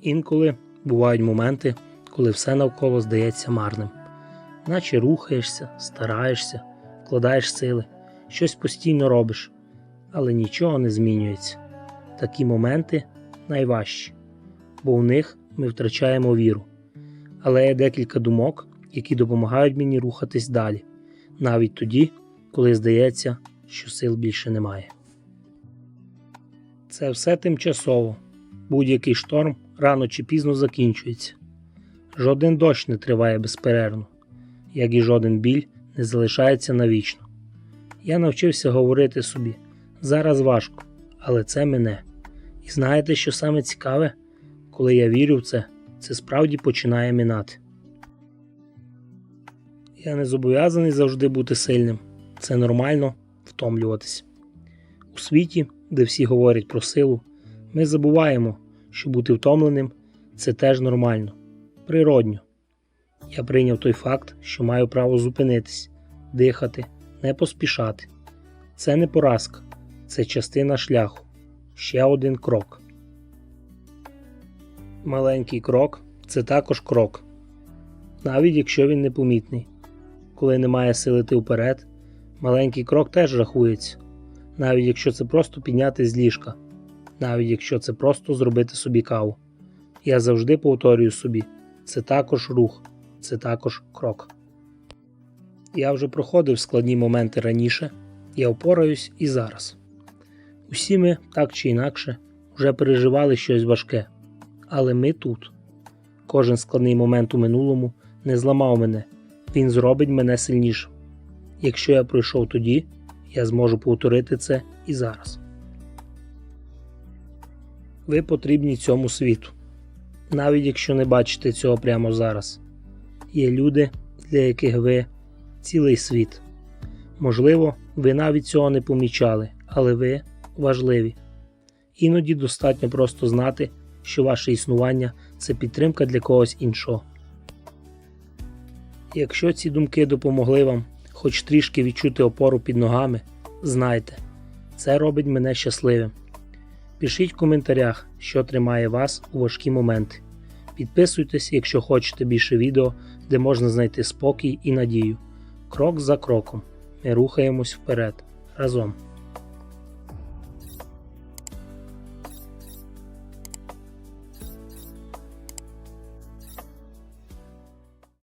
Інколи бувають моменти, коли все навколо здається марним, наче рухаєшся, стараєшся, вкладаєш сили, щось постійно робиш, але нічого не змінюється. Такі моменти найважчі, бо у них ми втрачаємо віру. Але є декілька думок, які допомагають мені рухатись далі, навіть тоді, коли здається, що сил більше немає. Це все тимчасово. Будь-який шторм рано чи пізно закінчується. Жоден дощ не триває безперервно, як і жоден біль не залишається навічно. Я навчився говорити собі зараз важко, але це мене. І знаєте, що саме цікаве? Коли я вірю в це, це справді починає минати. Я не зобов'язаний завжди бути сильним. Це нормально втомлюватись. У світі, де всі говорять про силу, ми забуваємо, що бути втомленим це теж нормально, природньо. Я прийняв той факт, що маю право зупинитись, дихати, не поспішати. Це не поразка, це частина шляху, ще один крок. Маленький крок це також крок, навіть якщо він непомітний. Коли немає сили йти вперед, маленький крок теж рахується, навіть якщо це просто підняти з ліжка, навіть якщо це просто зробити собі каву. Я завжди повторюю собі: це також рух, це також крок. Я вже проходив складні моменти раніше, я впораюсь і зараз. Усі ми, так чи інакше, вже переживали щось важке, але ми тут. Кожен складний момент у минулому не зламав мене, він зробить мене сильнішим. Якщо я пройшов тоді, я зможу повторити це і зараз. Ви потрібні цьому світу, навіть якщо не бачите цього прямо зараз. Є люди, для яких ви цілий світ. Можливо, ви навіть цього не помічали, але ви важливі. Іноді достатньо просто знати, що ваше існування це підтримка для когось іншого. Якщо ці думки допомогли вам хоч трішки відчути опору під ногами, знайте, це робить мене щасливим. Пишіть в коментарях, що тримає вас у важкі моменти. Підписуйтесь, якщо хочете більше відео, де можна знайти спокій і надію. Крок за кроком ми рухаємось вперед разом.